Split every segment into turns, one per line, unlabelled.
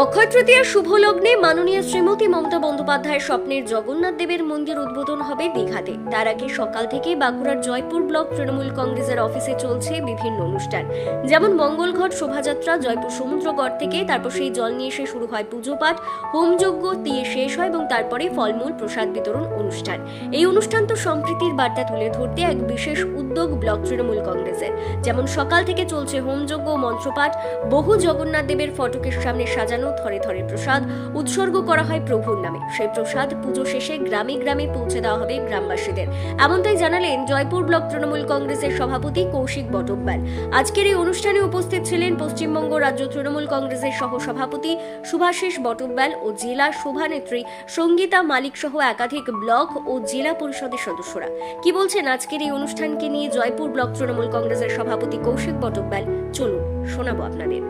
অক্ষয় তৃতীয়ার শুভ লগ্নে মাননীয় শ্রীমতী মমতা বন্দ্যোপাধ্যায়ের স্বপ্নের জগন্নাথ দেবের মন্দির উদ্বোধন হবে দীঘাতে। তার আগে সকাল থেকে বাঁকুড়ার জয়পুর ব্লক তৃণমূল কংগ্রেসের অফিসে চলছে বিভিন্ন অনুষ্ঠান। যেমন মঙ্গলঘট শোভাযাত্রা, জয়পুর সমুদ্রগড় থেকে, তারপর সেই জল নিয়ে এসে শুরু হয় পুজো পাঠ হোমযজ্ঞ দিয়ে শেষ হয় এবং তারপরে ফলমূল, প্রসাদ বিতরণ অনুষ্ঠান। এই অনুষ্ঠান তো সম্প্রীতির বার্তা তুলে ধরতে এক বিশেষ উদ্যোগ ব্লক তৃণমূল কংগ্রেসের। যেমন সকাল থেকে চলছে হোমযজ্ঞ মন্ত্রপাঠ, বহু জগন্নাথ দেবের ফটকের সামনে সাজানো থরে থরে প্রসাদ উৎসর্গ করা হয় প্রভুর নামে। সেই প্রসাদ পুজো শেষে গ্রামে গ্রামে পৌঁছে দেওয়া হবে গ্রামবাসীদের। এমনটাই জানালেন জয়পুর ব্লক তৃণমূল কংগ্রেসের সভাপতি কৌশিক বটব্যাল আজকের এই অনুষ্ঠানে উপস্থিত ছিলেন পশ্চিমবঙ্গ রাজ্য তৃণমূল কংগ্রেসের সহ সভাপতি সুভাষিস বটব্যাল ও জেলা সভানেত্রী সঙ্গীতা মালিক সহ একাধিক ব্লক ও জেলা পরিষদের সদস্যরা। কি বলছেন আজকের এই অনুষ্ঠানকে নিয়ে জয়পুর ব্লক তৃণমূল কংগ্রেসের সভাপতি কৌশিক বটব্যাল চলুন, শোনাবো আপনাদের।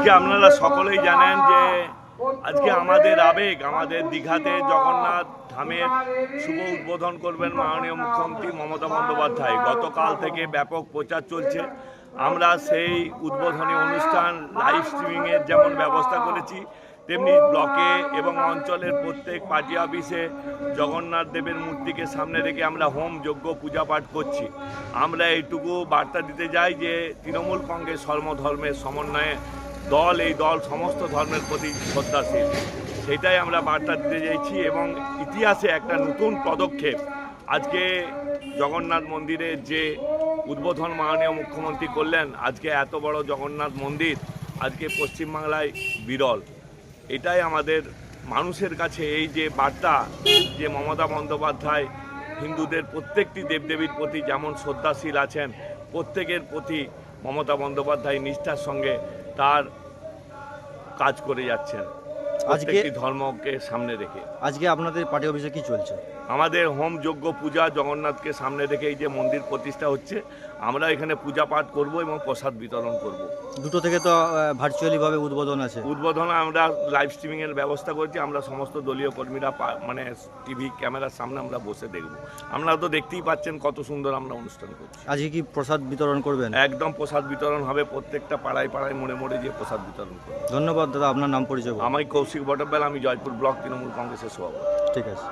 আজকে আপনারা সকলেই জানেন যে আজকে আমাদের আবেগ, আমাদের দীঘাতে জগন্নাথ ধামের শুভ উদ্বোধন করবেন মাননীয় মুখ্যমন্ত্রী মমতা বন্দ্যোপাধ্যায়। গতকাল থেকে ব্যাপক প্রচার চলছে। আমরা সেই উদ্বোধনী অনুষ্ঠান লাইভ স্ট্রিমিংয়ের যেমন ব্যবস্থা করেছি, তেমনি ব্লকে এবং অঞ্চলের প্রত্যেক পার্টি অফিসে জগন্নাথ দেবের মূর্তিকে সামনে রেখে আমরা হোম যজ্ঞ পূজা পাঠ করছি। আমরা এইটুকু বার্তা দিতে যাই যে তৃণমূল কংগ্রেস সর্বধর্মের সমন্বয়ে দল, এই দল সমস্ত ধর্মের প্রতি শ্রদ্ধাশীল। সেটাই আমরা বার্তা দিতে চাইছি এবং ইতিহাসে একটা নতুন পদক্ষেপ। আজকে জগন্নাথ মন্দিরের যে উদ্বোধন মাননীয় মুখ্যমন্ত্রী করলেন, আজকে এত বড় জগন্নাথ মন্দির, আজকে পশ্চিমবাংলায় বিরল। এটাই আমাদের মানুষের কাছে এই যে বার্তা যে মমতা বন্দ্যোপাধ্যায় হিন্দুদের প্রত্যেকটি দেবদেবীর প্রতি যেমন শ্রদ্ধাশীল আছেন প্রত্যেকের প্রতি মমতা বন্দ্যোপাধ্যায় নিষ্ঠার সঙ্গে তার কাজ করে যাচ্ছেন।
আজকে
ধর্মকে সামনে রেখে।
আজকে আপনাদের পার্টি অফিসে কি চলছে?
আমাদের হোম যজ্ঞ পূজা জগন্নাথকে সামনে রেখে এই যে মন্দির প্রতিষ্ঠা হচ্ছে আমরা এখানে পূজা পাঠ করব এবং প্রসাদ বিতরণ করব।
দুটো থেকে তো ভার্চুয়ালি ভাবে উদ্বোধন আছে।
উদ্বোধনে আমরা লাইভ স্ট্রিমিং এর ব্যবস্থা করেছি। আমরা সমস্ত দলীয় কর্মীরা মানে টিভি ক্যামেরার সামনে আমরা বসে দেখব। আপনারা তো দেখতেই পাচ্ছেন কত সুন্দর আমরা অনুষ্ঠান করছি।
আজকে কি প্রসাদ বিতরণ করবেন?
একদম প্রসাদ বিতরণ হবে। প্রত্যেকটা পাড়ায় পাড়ায় মোড়ে মোড়ে গিয়ে প্রসাদ বিতরণ করব।
ধন্যবাদ দাদা আপনার নাম পরিচয়।
আমি কৌশিক বটব্যাল আমি জয়পুর ব্লক তৃণমূল কংগ্রেসের সভাপতি।
ঠিক আছে।